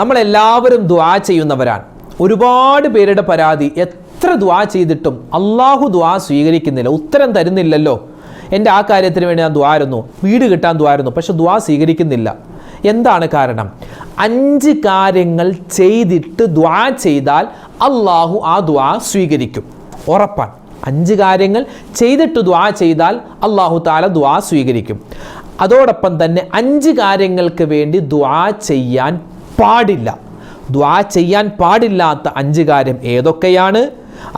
നമ്മളെല്ലാവരും ദ്വാ ചെയ്യുന്നവരാണ്. ഒരുപാട് പേരുടെ പരാതി എത്ര ദ്വാ ചെയ്തിട്ടും അള്ളാഹു ദ്വാ സ്വീകരിക്കുന്നില്ല. ഉത്തരം തരുന്നില്ലല്ലോ. എന്റെ ആ കാര്യത്തിന് വേണ്ടി ഞാൻ ദ്വാരുന്നു വീട് കിട്ടാൻ ദ്വാരുന്നു പക്ഷെ ദ്വാ സ്വീകരിക്കുന്നില്ല. എന്താണ് കാരണം? അഞ്ച് കാര്യങ്ങൾ ചെയ്തിട്ട് ദ്വാ ചെയ്താൽ അള്ളാഹു ആ ദ്വാ സ്വീകരിക്കും. ഉറപ്പാണ്. അഞ്ച് കാര്യങ്ങൾ ചെയ്തിട്ട് ദ്വാ ചെയ്താൽ അള്ളാഹു താല ദ്വാ സ്വീകരിക്കും. അതോടൊപ്പം തന്നെ അഞ്ച് കാര്യങ്ങൾക്ക് വേണ്ടി ദ്വാ ചെയ്യാൻ പാടില്ല. ദ്വാ ചെയ്യാൻ പാടില്ലാത്ത അഞ്ച് കാര്യം ഏതൊക്കെയാണ്?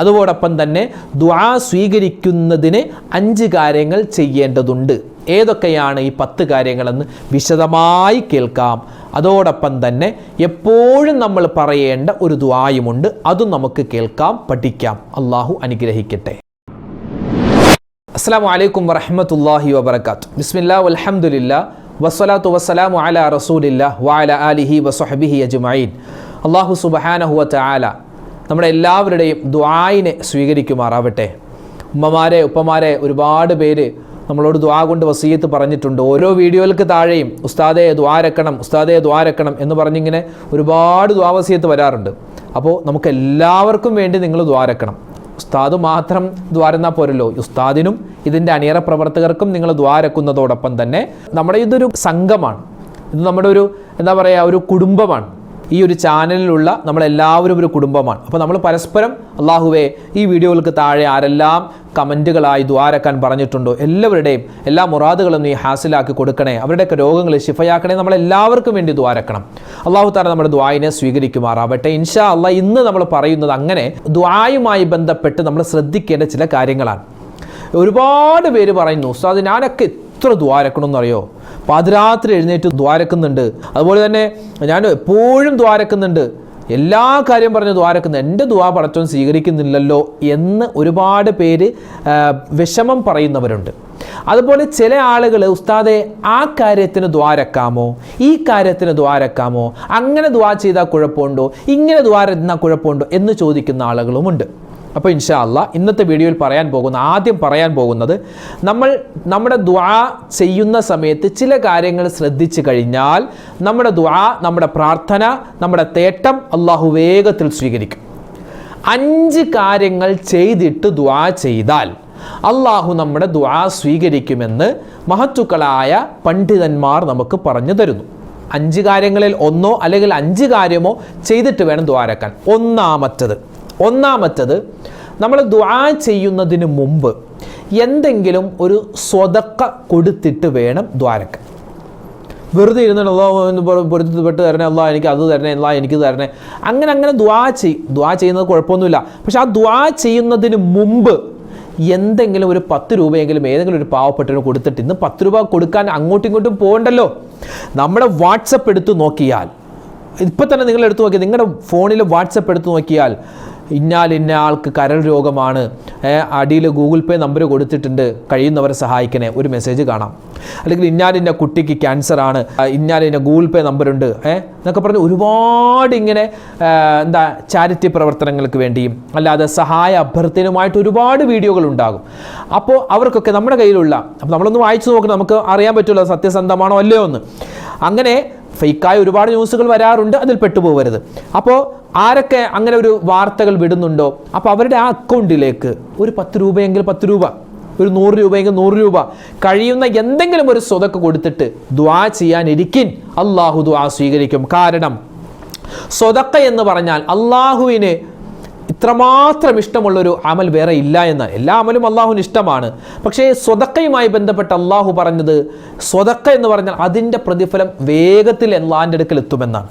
അതോടൊപ്പം തന്നെ ദ്വാ സ്വീകരിക്കുന്നതിന് അഞ്ച് കാര്യങ്ങൾ ചെയ്യേണ്ടതുണ്ട്. ഏതൊക്കെയാണ് ഈ പത്ത് കാര്യങ്ങളെന്ന് വിശദമായി കേൾക്കാം. അതോടൊപ്പം തന്നെ എപ്പോഴും നമ്മൾ പറയേണ്ട ഒരു ദ്വായുമുണ്ട് അതും നമുക്ക് കേൾക്കാം പഠിക്കാം. അള്ളാഹു അനുഗ്രഹിക്കട്ടെ. അസ്സാം വലൈക്കും വറഹമത്തല്ലാഹി വബർക്കാത്ത് ബിസ്മില്ലാ വൽഹംദുലില്ലാ വസ്സലാത്തു വസ്സലാമു അല റസൂലില്ല വാല അലിഹി വസ്വഹബിഹി അജ്മീൻ അള്ളാഹു സുബഹാനഹു ആല നമ്മുടെ എല്ലാവരുടെയും ദ്വായിനെ സ്വീകരിക്കുമാറാവട്ടെ. ഉമ്മമാരെ ഉപ്പമാരെ ഒരുപാട് പേര് നമ്മളോട് ദ്വാ കൊണ്ട് വസീയത്ത് പറഞ്ഞിട്ടുണ്ട്. ഓരോ വീഡിയോകൾക്ക് താഴെയും ഉസ്താദെ ദ്വാരക്കണം ഉസ്താദെ ദ്വാരക്കണം എന്ന് പറഞ്ഞിങ്ങനെ ഒരുപാട് ദ്വാവസീയത്ത് വരാറുണ്ട്. അപ്പോൾ നമുക്ക് എല്ലാവർക്കും വേണ്ടി നിങ്ങൾ ദ്വാരക്കണം ഉസ്താദ് മാത്രം ദ്വാരുന്നാൽ പോരല്ലോ. ഉസ്താദിനും ഇതിന്റെ അണിയറ പ്രവർത്തകർക്കും നിങ്ങൾ ദ്വാരക്കുന്നതോടൊപ്പം തന്നെ നമ്മുടെ ഇതൊരു സംഘമാണ്. ഇത് നമ്മുടെ ഒരു എന്താ പറയുക ഒരു കുടുംബമാണ്. ഈ ഒരു ചാനലിലുള്ള നമ്മളെല്ലാവരും ഒരു കുടുംബമാണ്. അപ്പോൾ നമ്മൾ പരസ്പരം അള്ളാഹുവെ ഈ വീഡിയോകൾക്ക് താഴെ ആരെല്ലാം കമന്റുകളായി ദ്വാരക്കാൻ പറഞ്ഞിട്ടുണ്ടോ? എല്ലാവരുടെയും എല്ലാ മുറാദുകളും നീ ഹാസിലാക്കി കൊടുക്കണേ. അവരുടെയൊക്കെ രോഗങ്ങളെ ശിഫയാക്കണേ. നമ്മളെല്ലാവർക്കും വേണ്ടി ദ്വാരക്കണം. അള്ളാഹു താല നമ്മുടെ ദ്വായിനെ സ്വീകരിക്കുമാറാവട്ടെ. ഇൻഷാ അല്ല ഇന്ന് നമ്മൾ പറയുന്നത് അങ്ങനെ ദ്വായുമായി ബന്ധപ്പെട്ട് നമ്മൾ ശ്രദ്ധിക്കേണ്ട ചില കാര്യങ്ങളാണ്. ഒരുപാട് പേര് പറയുന്നു ഉസ്താദ് ഞാനൊക്കെ എത്ര ദ്വാരക്കണമെന്നറിയോ പാതിരാത്രി എഴുന്നേറ്റ് ദ്വാരക്കുന്നുണ്ട്. അതുപോലെ തന്നെ ഞാൻ എപ്പോഴും ദ്വാരക്കുന്നുണ്ട്. എല്ലാ കാര്യം പറഞ്ഞ് ദ്വാരക്കുന്നു. എന്റെ ദ്വാ പടച്ചവൻ സ്വീകരിക്കുന്നില്ലല്ലോ എന്ന് ഒരുപാട് പേര് വിഷമം പറയുന്നവരുണ്ട്. അതുപോലെ ചില ആളുകൾ ഉസ്താദെ ആ കാര്യത്തിന് ദ്വാരക്കാമോ? ഈ കാര്യത്തിന് ദ്വാരക്കാമോ? അങ്ങനെ ദ്വാ ചെയ്താൽ കുഴപ്പമുണ്ടോ? ഇങ്ങനെ ദ്വാരുന്നാൽ കുഴപ്പമുണ്ടോ? എന്ന് ചോദിക്കുന്ന ആളുകളുമുണ്ട്. അപ്പോൾ ഇൻഷാ അല്ല ഇന്നത്തെ വീഡിയോയിൽ പറയാൻ പോകുന്ന ആദ്യം പറയാൻ പോകുന്നത് നമ്മൾ നമ്മുടെ ദ്വാ ചെയ്യുന്ന സമയത്ത് ചില കാര്യങ്ങൾ ശ്രദ്ധിച്ചു കഴിഞ്ഞാൽ നമ്മുടെ ദ്വാ നമ്മുടെ പ്രാർത്ഥന നമ്മുടെ തേട്ടം അള്ളാഹു വേഗത്തിൽ സ്വീകരിക്കും. അഞ്ച് കാര്യങ്ങൾ ചെയ്തിട്ട് ദ്വാ ചെയ്താൽ അള്ളാഹു നമ്മുടെ ദ്വാ സ്വീകരിക്കുമെന്ന് മഹത്തുക്കളായ പണ്ഡിതന്മാർ നമുക്ക് പറഞ്ഞു തരുന്നു. അഞ്ച് കാര്യങ്ങളിൽ ഒന്നോ അല്ലെങ്കിൽ അഞ്ച് കാര്യമോ ചെയ്തിട്ട് വേണം ദ്വാരക്കാൻ ഒന്നാമത്തത് ഒന്നാമത്തത് നമ്മൾ ദുആ ചെയ്യുന്നതിന് മുമ്പ് എന്തെങ്കിലും ഒരു സ്വതക്ക കൊടുത്തിട്ട് വേണം ദ്വാരക്ക. വെറുതെ ഇരുന്നിട്ട് അള്ളാഹു എന്ന് പൊരുത്തപ്പെട്ട് തരണേ അള്ളാഹ് എനിക്ക് അത് തരണേ അള്ളാഹ് എനിക്ക് തരണേ. അങ്ങനെ അങ്ങനെ ദ്വാ ചെയ്യും ദ്വാ ചെയ്യുന്നത് കുഴപ്പമൊന്നുമില്ല. പക്ഷെ ആ ദ്വാ ചെയ്യുന്നതിന് മുമ്പ് എന്തെങ്കിലും ഒരു പത്ത് രൂപയെങ്കിലും ഏതെങ്കിലും ഒരു പാവപ്പെട്ടവന് കൊടുത്തിട്ട് ഇന്ന് പത്ത് രൂപ കൊടുക്കാൻ അങ്ങോട്ടും ഇങ്ങോട്ടും പോകണ്ടല്ലോ. നമ്മുടെ വാട്സപ്പ് എടുത്ത് നോക്കിയാൽ ഇപ്പം തന്നെ നിങ്ങൾ എടുത്തു നോക്കിയാൽ നിങ്ങളുടെ ഫോണിൽ വാട്സപ്പ് എടുത്ത് നോക്കിയാൽ ഇന്നാൽ ഇന്ന ആൾക്ക് കരൾ രോഗമാണ്. അടിയിൽ ഗൂഗിൾ പേ നമ്പർ കൊടുത്തിട്ടുണ്ട്. കഴിയുന്നവരെ സഹായിക്കണേ. ഒരു മെസ്സേജ് കാണാം. അല്ലെങ്കിൽ ഇന്നാൽ ഇന്ന കുട്ടിക്ക് ക്യാൻസറാണ് ഇന്നാൽ ഇന്ന ഗൂഗിൾ പേ നമ്പറുണ്ട് ഏ എന്നൊക്കെ പറഞ്ഞ് ഒരുപാട് ഇങ്ങനെ എന്താ ചാരിറ്റി പ്രവർത്തനങ്ങൾക്ക് വേണ്ടിയും അല്ലാതെ സഹായ അഭ്യർത്ഥനയുമായിട്ട് ഒരുപാട് വീഡിയോകൾ ഉണ്ടാകും. അപ്പോൾ അവർക്കൊക്കെ നമ്മുടെ കയ്യിലുള്ള അപ്പോൾ നമ്മളൊന്ന് വായിച്ചു നോക്കണം. നമുക്ക് അറിയാൻ പറ്റുമല്ലോ സത്യസന്ധമാണോ അല്ലയോ എന്ന്. അങ്ങനെ ഫേക്കായ ഒരുപാട് ന്യൂസുകൾ വരാറുണ്ട് അതിൽ പെട്ടുപോകരുത് അപ്പോൾ ആരൊക്കെ അങ്ങനെ ഒരു വാർത്തകൾ വിടുന്നുണ്ടോ? അപ്പോൾ അവരുടെ ആ അക്കൗണ്ടിലേക്ക് ഒരു പത്ത് രൂപയെങ്കിൽ പത്ത് രൂപ ഒരു നൂറ് രൂപയെങ്കിൽ നൂറ് രൂപ കഴിയുന്ന എന്തെങ്കിലും ഒരു സ്വതക്ക് കൊടുത്തിട്ട് ദ്വാ ചെയ്യാനിരിക്കിൻ അള്ളാഹു ദ്വാ സ്വീകരിക്കും. കാരണം സ്വതക്ക എന്ന് പറഞ്ഞാൽ അള്ളാഹുവിന് ഇത്രമാത്രം ഇഷ്ടമുള്ളൊരു അമൽ വേറെ ഇല്ല എന്ന്. എല്ലാ അമലും അള്ളാഹുവിന് ഇഷ്ടമാണ്. പക്ഷേ സ്വതക്കയുമായി ബന്ധപ്പെട്ട് അള്ളാഹു പറഞ്ഞത് സ്വതക്ക എന്ന് പറഞ്ഞാൽ അതിന്റെ പ്രതിഫലം വേഗത്തിൽ അള്ളാഹിന്റെ അടുക്കൽ എത്തുമെന്നാണ്.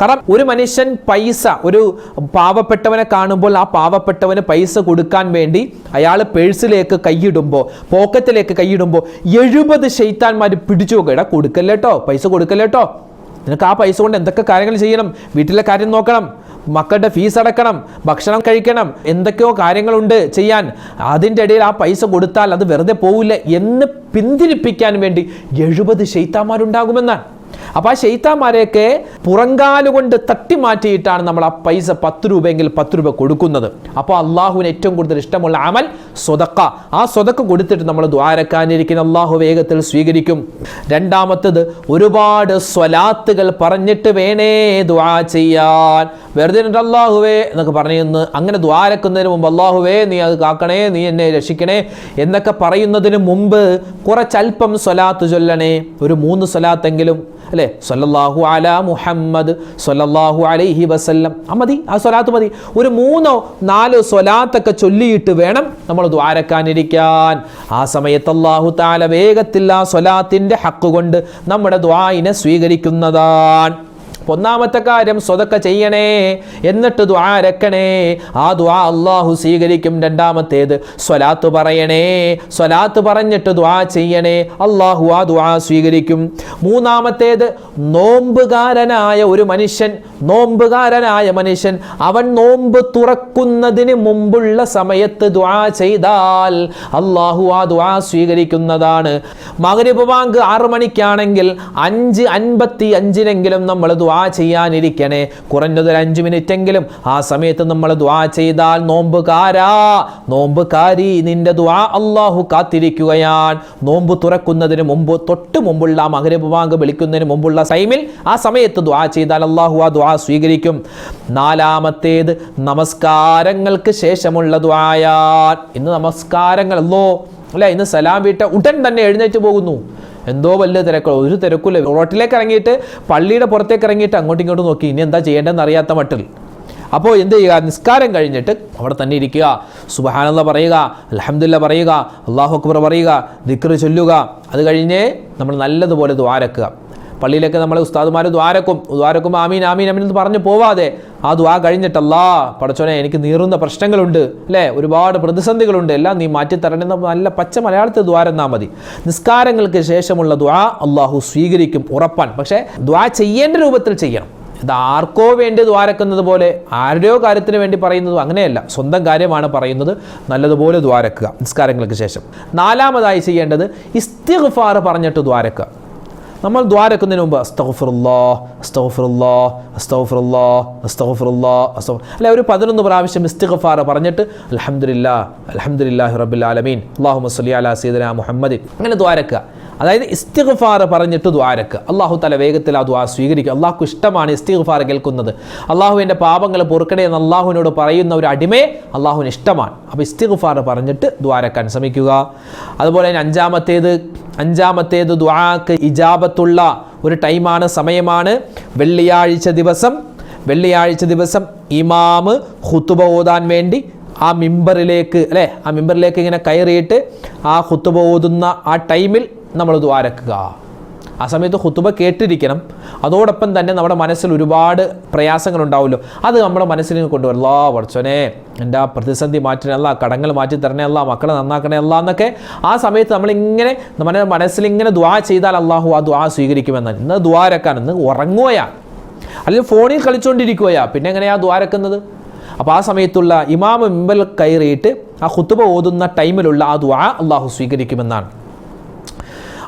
കാരണം ഒരു മനുഷ്യൻ പൈസ ഒരു പാവപ്പെട്ടവനെ കാണുമ്പോൾ ആ പാവപ്പെട്ടവന് പൈസ കൊടുക്കാൻ വേണ്ടി അയാൾ പേഴ്സിലേക്ക് കൈയിടുമ്പോൾ പോക്കറ്റിലേക്ക് കൈയിടുമ്പോൾ എഴുപത് ഷെയ്ത്താന്മാർ പിടിച്ചു നോക്കുക കൊടുക്കല്ലേട്ടോ? പൈസ കൊടുക്കല്ലേട്ടോ? നിനക്ക് ആ പൈസ കൊണ്ട് എന്തൊക്കെ കാര്യങ്ങൾ ചെയ്യണം? വീട്ടിലെ കാര്യം നോക്കണം. മക്കളുടെ ഫീസ് അടക്കണം ഭക്ഷണം കഴിക്കണം എന്തൊക്കെയോ കാര്യങ്ങളുണ്ട് ചെയ്യാൻ. അതിന്റെ ഇടയിൽ ആ പൈസ കൊടുത്താൽ അത് വെറുതെ പോവില്ല എന്ന് പിന്തിരിപ്പിക്കാൻ വേണ്ടി എഴുപത് ഷെയ്ത്താന്മാരുണ്ടാകുമെന്നാണ് അപ്പോൾ ആ ഷെയ്ത്താന്മാരെയൊക്കെ പുറങ്കാലുകൊണ്ട് തട്ടി മാറ്റിയിട്ടാണ് നമ്മൾ ആ പൈസ പത്ത് രൂപയെങ്കിൽ പത്ത് രൂപ കൊടുക്കുന്നത്. അപ്പോൾ അള്ളാഹുവിന് ഏറ്റവും കൂടുതൽ ഇഷ്ടമുള്ള അമൽ സ്വതക്ക. ആ സ്വതക്ക കൊടുത്തിട്ട് നമ്മൾ ദ്വാരക്കാനിരിക്കുന്ന അള്ളാഹു വേഗത്തിൽ സ്വീകരിക്കും. രണ്ടാമത്തത് ഒരുപാട് സ്വലാത്തുകൾ പറഞ്ഞിട്ട് വേണേ ദ്വാ ചെയ്യാൻ. വെറുതെ അള്ളാഹുവേ എന്നൊക്കെ പറഞ്ഞു അങ്ങനെ ദ്വാരക്കുന്നതിന് മുമ്പ് അള്ളാഹുവേ നീ അത് കാക്കണേ നീ എന്നെ രക്ഷിക്കണേ എന്നൊക്കെ പറയുന്നതിന് മുമ്പ് കുറച്ചൽപ്പം സ്വലാത്ത് ചൊല്ലണേ. ഒരു മൂന്ന് സ്വലാത്തെങ്കിലും അല്ലേ? സൊല്ലാഹു അല മുഹമ്മദ് സൊല്ലാഹു അലൈഹി വസല്ലം. ആ മതി ആ സ്വലാത്ത് മതി. ഒരു മൂന്നോ നാലോ സ്വലാത്തൊക്കെ ചൊല്ലിയിട്ട് വേണം നമ്മൾ ദ്വാരക്കാനിരിക്കാൻ. ആ സമയത്ത് അള്ളാഹു താല വേഗത്തിൽ ആ സ്വലാത്തിന്റെ ഹക്ക് കൊണ്ട് നമ്മുടെ ദ്വായിനെ സ്വീകരിക്കുന്നതാണ്. ഒന്നാമത്തെ കാര്യം സ്വതക്ക ചെയ്യണേ എന്നിട്ട് ദ്വാരക്കണേ ആ ദ്വാ അള്ളാഹു സ്വീകരിക്കും. രണ്ടാമത്തേത് സ്വലാത്ത് പറയണേ സ്വലാത്ത് പറഞ്ഞിട്ട് ദ്വാ ചെയ്യണേ അള്ളാഹു ആ ദ്വാ സ്വീകരിക്കും. മൂന്നാമത്തേത് നോമ്പുകാരനായ ഒരു മനുഷ്യൻ നോമ്പുകാരനായ മനുഷ്യൻ അവൻ നോമ്പ് തുറക്കുന്നതിന് മുമ്പുള്ള സമയത്ത് ദ്വാ ചെയ്താൽ അള്ളാഹു ആ ദ്വാ സ്വീകരിക്കുന്നതാണ്. മകരിപ്പ് ബാങ്ക് ആറു മണിക്കാണെങ്കിൽ അഞ്ച് അൻപത്തി അഞ്ചിനെങ്കിലും നമ്മൾ ദ്വാ ചെയ്യാനിരിക്കണേ. കുറഞ്ഞത് ഒരു അഞ്ച് മിനിറ്റ് എങ്കിലും ആ സമയത്ത് നമ്മൾ ദ്വാ ചെയ്താൽ നോമ്പുകാരാ. നോമ്പുകാരി നിന്റെ ദ്വാ അള്ളാഹു കാത്തിരിക്കുകയാണ്. നോമ്പ് തുറക്കുന്നതിന് മുമ്പ് തൊട്ട് മുമ്പുള്ള മകരബ് ബാങ്ക് വിളിക്കുന്നതിന് മുമ്പുള്ള സൈമിൽ ആ സമയത്ത് ദ്വാ ചെയ്താൽ അള്ളാഹു ആ ദ്വാ സ്വീകരിക്കും. നാലാമത്തേത് നമസ്കാരങ്ങൾക്ക് ശേഷമുള്ള ദ്വായാൻ ഇന്ന് നമസ്കാരങ്ങളല്ലോ. അല്ലെ ഇന്ന് സലാം വീട്ട ഉടൻ തന്നെ എഴുന്നേറ്റ് പോകുന്നു. എന്തോ വലിയ തിരക്കോ ഒരു തിരക്കില്ല റോട്ടിലേക്ക് ഇറങ്ങിയിട്ട് പള്ളിയുടെ പുറത്തേക്ക് ഇറങ്ങിയിട്ട് അങ്ങോട്ടും ഇങ്ങോട്ടും നോക്കി. ഇനി എന്താ ചെയ്യേണ്ടതെന്ന് അറിയാത്ത മട്ടിൽ. അപ്പോൾ എന്ത് ചെയ്യുക? നിസ്കാരം കഴിഞ്ഞിട്ട് അവിടെ തന്നെ ഇരിക്കുക. സുബഹാനല്ല പറയുക അലഹമില്ല പറയുക അള്ളാഹു അക്ബർ പറയുക ദിക്ർ ചൊല്ലുക. അത് കഴിഞ്ഞേ നമ്മൾ നല്ലതുപോലെ ദ്വാരക്കുക പള്ളിയിലൊക്കെ നമ്മളെ ഉസ്താദുമാർ ദ്വാരക്കും ദ്വാരക്കും ആമീൻ ആമീൻ അമീൻ എന്ന് പറഞ്ഞു പോവാതെ ആ ദ്വാ കഴിഞ്ഞിട്ടല്ലാ പടച്ചോനെ എനിക്ക് നീറുന്ന പ്രശ്നങ്ങളുണ്ട് അല്ലേ? ഒരുപാട് പ്രതിസന്ധികളുണ്ട്. എല്ലാം നീ മാറ്റിത്തരണമെന്ന് നല്ല പച്ച മലയാളത്തിൽ ദ്വാരെന്നാ മതി. നിസ്കാരങ്ങൾക്ക് ശേഷമുള്ള ദ്വാ അള്ളാഹു സ്വീകരിക്കും ഉറപ്പാൻ. പക്ഷേ ദ്വാ ചെയ്യേണ്ട രൂപത്തിൽ ചെയ്യണം. ഇത് ആർക്കോ വേണ്ടി ദ്വാരക്കുന്നത് പോലെ ആരുടെയോ കാര്യത്തിന് വേണ്ടി പറയുന്നത് അങ്ങനെയല്ല. സ്വന്തം കാര്യമാണ് പറയുന്നത്. നല്ലതുപോലെ ദ്വാരക്കുക നിസ്കാരങ്ങൾക്ക് ശേഷം. നാലാമതായി ചെയ്യേണ്ടത് ഇസ്തിഗ്ഫാർ പറഞ്ഞിട്ട് ദ്വാരക്കുക നമ്മൾ ദ്വാരക്കുന്നതിന് മുമ്പ് അസ്തഫുറുല്ലാ അസ്തഫുറുല്ലാ അസ്തഫുറുല്ലാ അസ്തഫുറുല്ലാ അസ്തഫ് അല്ലെ ഒരു പതിനൊന്ന് പ്രാവശ്യം ഇസ്തിഗ്ഫാർ പറഞ്ഞിട്ട് അൽഹംദുലില്ലാ അൽഹംദുലില്ലാഹി റബ്ബിൽ ആലമീൻ അള്ളാഹു മസ്ലി അല സീദന മുഹമ്മദ് അങ്ങനെ ദ്വാരക്കുക അതായത് ഇസ്തിഗ്ഫാർ പറഞ്ഞിട്ട് ദ്വാരക്ക് അള്ളാഹു തല വേഗത്തിൽ ആ ദ്വാ സ്വീകരിക്കും. അള്ളാഹു ഇഷ്ടമാണ് ഇസ്തിഗ്ഫാർ കേൾക്കുന്നത്. അള്ളാഹുവിന്റെ പാപങ്ങൾ പൊറുക്കണേ എന്ന് അള്ളാഹുവിനോട് പറയുന്ന ഒരു അടിമയെ അള്ളാഹുവിന് ഇഷ്ടമാണ്. അപ്പോൾ ഇസ്തിഗ്ഫാർ പറഞ്ഞിട്ട് ദ്വാരക്കാൻ ശ്രമിക്കുക. അതുപോലെ തന്നെ അഞ്ചാമത്തേത് അഞ്ചാമത്തേത് ദുആക്ക് ഇജാബത്തുള്ള ഒരു ടൈമാണ് സമയമാണ്. വെള്ളിയാഴ്ച ദിവസം വെള്ളിയാഴ്ച ദിവസം ഇമാമ് ഹുത്തുബ ഓതാൻ വേണ്ടി ആ മിമ്പറിലേക്ക് അല്ലേ? ആ മിമ്പറിലേക്ക് ഇങ്ങനെ കയറിയിട്ട് ആ ഹുത്തുബ ഓതുന്ന ആ ടൈമിൽ നമ്മൾ ദ്വാരക്കുക ആ സമയത്ത് ഹുത്തുബ കേട്ടിരിക്കണം. അതോടൊപ്പം തന്നെ നമ്മുടെ മനസ്സിൽ ഒരുപാട് പ്രയാസങ്ങൾ ഉണ്ടാവുമല്ലോ അത് നമ്മുടെ മനസ്സിൽ കൊണ്ടുവരും. അല്ലാ വർച്ചനെ എന്റെ ആ പ്രതിസന്ധി മാറ്റണല്ല കടങ്ങൾ മാറ്റി തരണേ അല്ല മക്കളെ നന്നാക്കണേ അല്ല എന്നൊക്കെ ആ സമയത്ത് നമ്മളിങ്ങനെ നമ്മുടെ മനസ്സിൽ ഇങ്ങനെ ദ്വാ ചെയ്താൽ അള്ളാഹു ആ ദ്വാ സ്വീകരിക്കുമെന്നാണ്. ഇന്ന് ദ്വാരക്കാൻ ഇന്ന് ഉറങ്ങുകയാ. അല്ലെങ്കിൽ ഫോണിൽ കളിച്ചുകൊണ്ടിരിക്കുകയാ പിന്നെ എങ്ങനെയാ ദ്വാരക്കുന്നത് അപ്പോൾ ആ സമയത്തുള്ള ഇമാമ മിമ്പൽ കയറിയിട്ട് ആ ഹുത്തുബ ഓതുന്ന ടൈമിലുള്ള ആ ദ്വാ അള്ളാഹു സ്വീകരിക്കുമെന്നാണ്.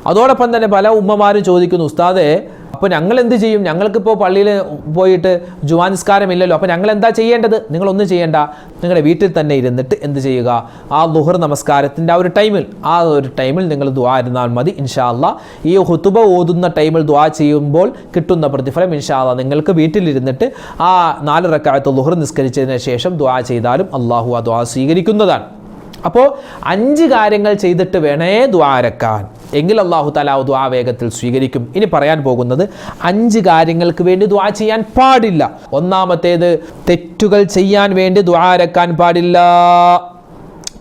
അതോടൊപ്പം തന്നെ പല ഉമ്മമാരും ചോദിക്കുന്നു ഉസ്താദെ അപ്പോൾ ഞങ്ങൾ എന്ത് ചെയ്യും? ഞങ്ങൾക്കിപ്പോൾ പള്ളിയിൽ പോയിട്ട് ജുമാ നിസ്കാരമില്ലല്ലോ അപ്പോൾ ഞങ്ങൾ എന്താ ചെയ്യേണ്ടത്? നിങ്ങളൊന്നും ചെയ്യേണ്ട നിങ്ങളുടെ വീട്ടിൽ തന്നെ ഇരുന്നിട്ട് എന്ത് ചെയ്യുക? ആ ലുഹർ നമസ്കാരത്തിന്റെ ആ ഒരു ടൈമിൽ ആ ഒരു ടൈമിൽ നിങ്ങൾ ദ്വാ ഇരുന്നാൽ മതി ഇൻഷാ അല്ലാ ഈ ഹുത്തുബ ഓതുന്ന ടൈമിൽ ദ്വാ ചെയ്യുമ്പോൾ കിട്ടുന്ന പ്രതിഫലം ഇൻഷാ അല്ലാ നിങ്ങൾക്ക് വീട്ടിലിരുന്നിട്ട് ആ നാല് റക്കായത്ത് ലുഹർ നിസ്കരിച്ചതിന് ശേഷം ദ്വാ ചെയ്താലും അള്ളാഹു ആ ദ്വാ സ്വീകരിക്കുന്നതാണ്. അപ്പോൾ അഞ്ച് കാര്യങ്ങൾ ചെയ്തിട്ട് വേണേ ദ്വാരക്കാൻ. എങ്കിൽ അള്ളാഹു തലാവ് ദ്വാ വേഗത്തിൽ സ്വീകരിക്കും. ഇനി പറയാൻ പോകുന്നത് അഞ്ച് കാര്യങ്ങൾക്ക് വേണ്ടി ദ്വാ ചെയ്യാൻ പാടില്ല. ഒന്നാമത്തേത് തെറ്റുകൾ ചെയ്യാൻ വേണ്ടി ദ്വാരക്കാൻ പാടില്ല.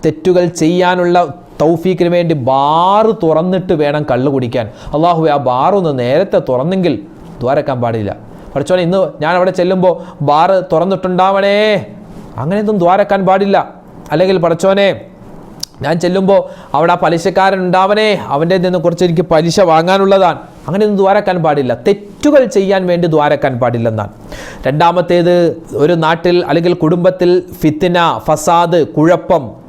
തെറ്റുകൾ ചെയ്യാനുള്ള തൗഫീക്കിന് വേണ്ടി ബാറ് തുറന്നിട്ട് വേണം കള്ള് കുടിക്കാൻ. അള്ളാഹു ആ ബാറൊന്ന് നേരത്തെ തുറന്നെങ്കിൽ ദ്വാരക്കാൻ പാടില്ല. പഠിച്ചോളെ ഇന്ന് ഞാൻ അവിടെ ചെല്ലുമ്പോൾ ബാറ് തുറന്നിട്ടുണ്ടാവണേ. അങ്ങനെയൊന്നും ദ്വാരക്കാൻ പാടില്ല. അല്ലെങ്കിൽ പഠിച്ചോനെ ഞാൻ ചെല്ലുമ്പോൾ അവിടെ ആ പലിശക്കാരൻ ഉണ്ടാവനേ അവന്റെ നിന്ന് കുറച്ച് എനിക്ക് പലിശ വാങ്ങാനുള്ളതാണ്. അങ്ങനെ അങ്ങനെയൊന്നും ദ്വാരക്കാൻ പാടില്ല. തെറ്റുകൾ ചെയ്യാൻ വേണ്ടി ദ്വാരക്കാൻ പാടില്ലെന്നാണ്. രണ്ടാമത്തേത് ഒരു നാട്ടിൽ അല്ലെങ്കിൽ കുടുംബത്തിൽ ഫിത്തിന ഫസാദ് കുഴപ്പം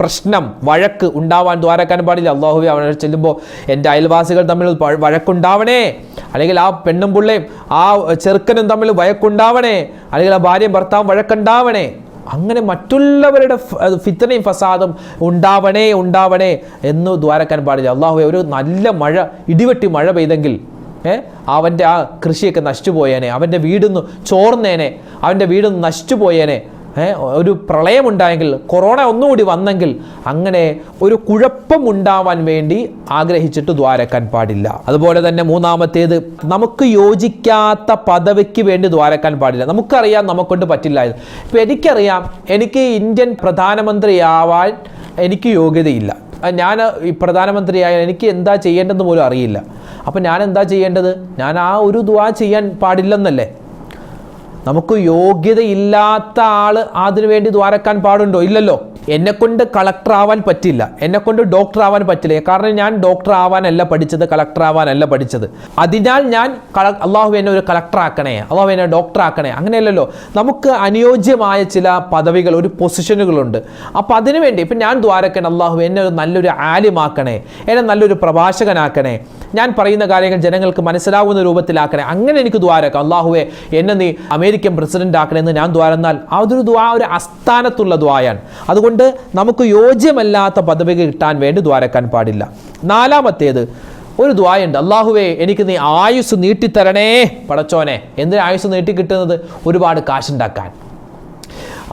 പ്രശ്നം വഴക്ക് ഉണ്ടാവാൻ ദ്വാരക്കാൻ പാടില്ല. അള്ളാഹുബി അവനെ ചെല്ലുമ്പോൾ എന്റെ അയൽവാസികൾ തമ്മിൽ വഴ- വഴക്കുണ്ടാവണേ. അല്ലെങ്കിൽ ആ പെണ്ണും പുള്ളയും ആ ചെറുക്കനും തമ്മിൽ വഴക്കുണ്ടാവണേ. അല്ലെങ്കിൽ ആ ഭാര്യയും ഭർത്താവും വഴക്കുണ്ടാവണേ. അങ്ങനെ മറ്റുള്ളവരുടെ ഫിത്തനയും ഫസാദും ഉണ്ടാവണേ ഉണ്ടാവണേ എന്ന് ദ്വാരക്കാൻ പാടില്ല. അള്ളാഹു ഒരു നല്ല മഴ ഇടിവെട്ടി മഴ പെയ്തെങ്കിൽ ഏ അവന്റെ ആ കൃഷിയൊക്കെ നശിച്ചു പോയേനെ അവന്റെ വീടൊന്ന് ചോർന്നേനെ അവന്റെ വീടൊന്ന് നശിച്ചു പോയേനെ ഒരു പ്രളയമുണ്ടായെങ്കിൽ കൊറോണ ഒന്നുകൂടി വന്നെങ്കിൽ അങ്ങനെ ഒരു കുഴപ്പമുണ്ടാവാൻ വേണ്ടി ആഗ്രഹിച്ചിട്ട് ദ്വാരക്കാൻ പാടില്ല. അതുപോലെ തന്നെ മൂന്നാമത്തേത് നമുക്ക് യോജിക്കാത്ത പദവിക്ക് വേണ്ടി ദ്വാരക്കാൻ പാടില്ല. നമുക്കറിയാം നമുക്കൊണ്ട് പറ്റില്ല ഇപ്പം എനിക്കറിയാം എനിക്ക് ഇന്ത്യൻ പ്രധാനമന്ത്രിയാവാൻ എനിക്ക് യോഗ്യതയില്ല. ഞാൻ ഈ പ്രധാനമന്ത്രിയായ എനിക്ക് എന്താ ചെയ്യേണ്ടതെന്ന് പോലും അറിയില്ല. അപ്പം ഞാൻ എന്താ ചെയ്യേണ്ടത്? ഞാൻ ആ ഒരു ദ്വാ ചെയ്യാൻ പാടില്ലെന്നല്ലേ? നമുക്ക് യോഗ്യതയില്ലാത്ത ആൾ അതിനു വേണ്ടി ദ്വാരക്കാൻ പാടുണ്ടോ? ഇല്ലല്ലോ. എന്നെ കൊണ്ട് കളക്ടർ ആവാൻ പറ്റില്ല. എന്നെ കൊണ്ട് ഡോക്ടർ ആവാൻ പറ്റില്ല. കാരണം ഞാൻ ഡോക്ടർ ആവാനല്ല പഠിച്ചത് കളക്ടർ ആവാനല്ല പഠിച്ചത്. അതിനാൽ ഞാൻ അള്ളാഹു എന്നെ ഒരു കളക്ടർ ആക്കണേ അള്ളാഹു എന്നെ ഡോക്ടർ ആക്കണേ. അങ്ങനെയല്ലല്ലോ. നമുക്ക് അനുയോജ്യമായ ചില പദവികൾ ഒരു പൊസിഷനുകളുണ്ട് അപ്പോൾ അതിനുവേണ്ടി ഇപ്പം ഞാൻ ദ്വാരക്കൻ അള്ളാഹു എന്നെ ഒരു നല്ലൊരു ആലിമാക്കണേ എന്നെ നല്ലൊരു പ്രഭാഷകനാക്കണേ. ഞാൻ പറയുന്ന കാര്യങ്ങൾ ജനങ്ങൾക്ക് മനസ്സിലാവുന്ന രൂപത്തിലാക്കണേ. അങ്ങനെ എനിക്ക് ദ്വാരക്കാം അള്ളാഹുവെ എന്നെ നീ അമേരിക്കൻ പ്രസിഡന്റ് ആക്കണേ എന്ന് ഞാൻ ദ്വാരന്നാൽ അതൊരു ദ്വാ ഒരു അസ്ഥാനത്തുള്ള ദ്വായാണ് അതുകൊണ്ട് നമുക്ക് യോജ്യമല്ലാത്ത പദവി കിട്ടാൻ വേണ്ടി ദ്വാരക്കാൻ പാടില്ല. നാലാമത്തേത് ഒരു ദ്വായുണ്ട് അള്ളാഹുവേ എനിക്ക് നീ ആയുസ് നീട്ടിത്തരണേ പടച്ചോനെ. എന്തിനാ ആയുസ് നീട്ടി കിട്ടുന്നത്? ഒരുപാട് കാശുണ്ടാക്കാൻ.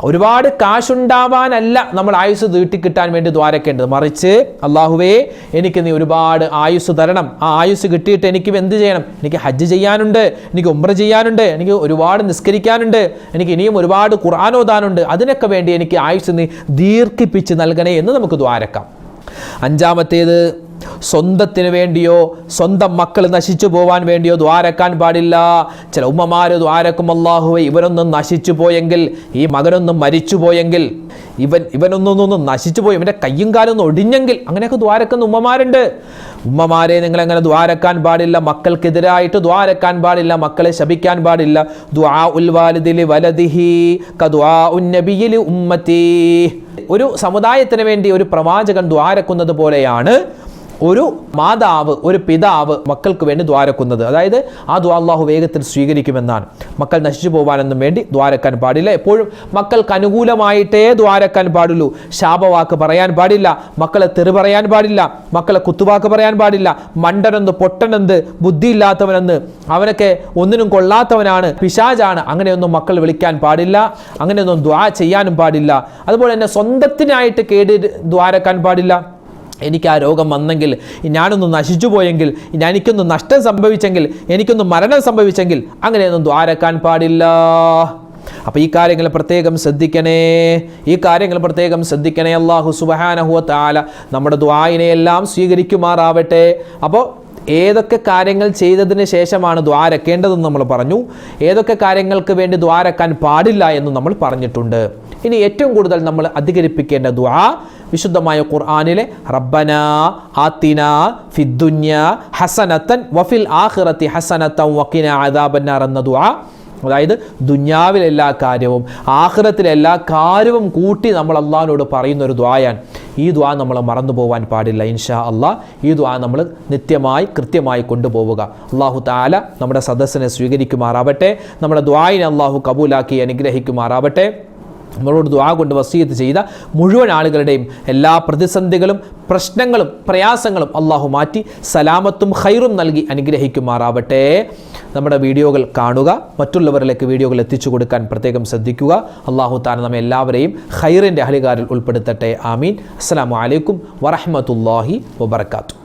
ഒരുപാട് കാശുണ്ടാവാനല്ല നമ്മൾ ആയുസ് നീട്ടിക്കിട്ടാൻ വേണ്ടി ദ്വാരക്കേണ്ടത്. മറിച്ച് അള്ളാഹുവേ എനിക്ക് നീ ഒരുപാട് ആയുസ് തരണം. ആ ആയുസ് കിട്ടിയിട്ട് എനിക്ക് എന്ത് ചെയ്യണം? എനിക്ക് ഹജ്ജ് ചെയ്യാനുണ്ട് എനിക്ക് ഉംറ ചെയ്യാനുണ്ട് എനിക്ക് ഒരുപാട് നിസ്കരിക്കാനുണ്ട് എനിക്ക് ഇനിയും ഒരുപാട് ഖുർആാനോദാനുണ്ട് അതിനൊക്കെ വേണ്ടി എനിക്ക് ആയുസ് നീ ദീർഘിപ്പിച്ച് നൽകണേ എന്ന് നമുക്ക് ദ്വാരക്കാം. അഞ്ചാമത്തേത് സ്വന്തത്തിന് വേണ്ടിയോ സ്വന്തം മക്കൾ നശിച്ചു പോവാൻ വേണ്ടിയോ ദ്വാരക്കാൻ പാടില്ല. ചില ഉമ്മമാര് ദ്വാരക്കും അള്ളാഹുവെ ഇവനൊന്നും നശിച്ചു പോയെങ്കിൽ ഈ മകനൊന്നും മരിച്ചു പോയെങ്കിൽ ഇവൻ ഇവനൊന്നൊന്നും നശിച്ചു പോയി ഇവന്റെ കയ്യും കാലും ഒന്ന് ഒടിഞ്ഞെങ്കിൽ അങ്ങനെയൊക്കെ ദ്വാരക്കുന്ന ഉമ്മമാരുണ്ട്. ഉമ്മമാരെ നിങ്ങൾ അങ്ങനെ ദ്വാരക്കാൻ പാടില്ല? മക്കൾക്കെതിരായിട്ട് ദ്വാരക്കാൻ പാടില്ല മക്കളെ ശപിക്കാൻ പാടില്ല. ദ്വാ ഉൽ വാലിദിലി കദ്വാ ഉമ്മത്തി. ഒരു സമുദായത്തിന് വേണ്ടി ഒരു പ്രവാചകൻ ദ്വാരക്കുന്നത് പോലെയാണ് ഒരു മാതാവ് ഒരു പിതാവ് മക്കൾക്ക് വേണ്ടി ദ്വാരക്കുന്നത്. അതായത് ആ ദ്വാ വേഗത്തിൽ സ്വീകരിക്കുമെന്നാണ്. മക്കൾ നശിച്ചു പോകാനൊന്നും വേണ്ടി ദ്വാരക്കാൻ പാടില്ല. എപ്പോഴും മക്കൾക്ക് അനുകൂലമായിട്ടേ ദ്വാരക്കാൻ പാടുള്ളൂ. ശാപവാക്ക് പറയാൻ പാടില്ല. മക്കളെ തെറി പറയാൻ പാടില്ല. മക്കളെ കുത്തുവാക്ക് പറയാൻ പാടില്ല. മണ്ടനെന്ന് പൊട്ടനെന്ത് ബുദ്ധിയില്ലാത്തവനെന്ന് അവനൊക്കെ ഒന്നിനും കൊള്ളാത്തവനാണ് പിശാജാണ് അങ്ങനെയൊന്നും മക്കൾ വിളിക്കാൻ പാടില്ല. അങ്ങനെയൊന്നും ദ്വാ ചെയ്യാനും പാടില്ല. അതുപോലെ തന്നെ സ്വന്തത്തിനായിട്ട് കേട് ദ്വാരക്കാൻ പാടില്ല. എനിക്ക് ആ രോഗം വന്നെങ്കിൽ ഞാനൊന്ന് നശിച്ചു പോയെങ്കിൽ എനിക്കൊന്ന് നഷ്ടം സംഭവിച്ചെങ്കിൽ എനിക്കൊന്ന് മരണം സംഭവിച്ചെങ്കിൽ അങ്ങനെയൊന്നും ദ്വാരക്കാൻ പാടില്ല. അപ്പോൾ ഈ കാര്യങ്ങൾ പ്രത്യേകം ശ്രദ്ധിക്കണേ. ഈ കാര്യങ്ങൾ പ്രത്യേകം ശ്രദ്ധിക്കണേ അള്ളാഹു സുബഹാനഹുവ താല നമ്മുടെ ദ്വായിനെയെല്ലാം സ്വീകരിക്കുമാറാവട്ടെ. അപ്പോൾ ഏതൊക്കെ കാര്യങ്ങൾ ചെയ്തതിന് ശേഷമാണ് ദ്വാരക്കേണ്ടതെന്ന് നമ്മൾ പറഞ്ഞു. ഏതൊക്കെ കാര്യങ്ങൾക്ക് വേണ്ടി ദ്വാരക്കാൻ പാടില്ല എന്ന് നമ്മൾ പറഞ്ഞിട്ടുണ്ട്. ഇനി ഏറ്റവും കൂടുതൽ നമ്മൾ അധികരിപ്പിക്കേണ്ട ദുആ വിശുദ്ധമായ ഖുർആാനിലെ റബ്ബന ആത്തിന ഫിദ്ദുന്യ ഹസനത്തൻ വഫിൽ ആഖിറത്തി ഹസനത്തൻ വക്കിന അദാബന്നാർ എന്ന ദുആ. അതായത് ദുന്യാവിലെ എല്ലാ കാര്യവും ആഖിറത്തിലെ എല്ലാ കാര്യവും കൂട്ടി നമ്മൾ അള്ളാഹിനോട് പറയുന്ന ഒരു ദ്വായാണ് ഈ ദ്വാ നമ്മൾ മറന്നു പോകാൻ പാടില്ല ഇൻഷാ അള്ളാഹ്. ഈ ദ്വാ നമ്മൾ നിത്യമായി കൃത്യമായി കൊണ്ടുപോവുക. അള്ളാഹു താല നമ്മുടെ സദസ്സിനെ സ്വീകരിക്കുമാറാവട്ടെ. നമ്മുടെ ദ്വായിനെ അള്ളാഹു കബൂലാക്കി അനുഗ്രഹിക്കുമാറാവട്ടെ. നമ്മളോട് ദ്വാ കൊണ്ട് വസീയത്ത് ചെയ്ത മുഴുവൻ ആളുകളുടെയും എല്ലാ പ്രതിസന്ധികളും പ്രശ്നങ്ങളും പ്രയാസങ്ങളും അള്ളാഹു മാറ്റി സലാമത്തും ഹൈറും നൽകി അനുഗ്രഹിക്കുമാറാവട്ടെ. നമ്മുടെ വീഡിയോകൾ കാണുക മറ്റുള്ളവരിലേക്ക് വീഡിയോകൾ എത്തിച്ചു കൊടുക്കാൻ പ്രത്യേകം ശ്രദ്ധിക്കുക. അള്ളാഹു താൻ നമ്മെ എല്ലാവരെയും ഹൈറിന്റെ അഹലികാരിൽ ഉൾപ്പെടുത്തട്ടെ. ആമീൻ. അസ്സാം വലൈക്കും വറഹമത്തല്ലാഹി വബർക്കാത്തു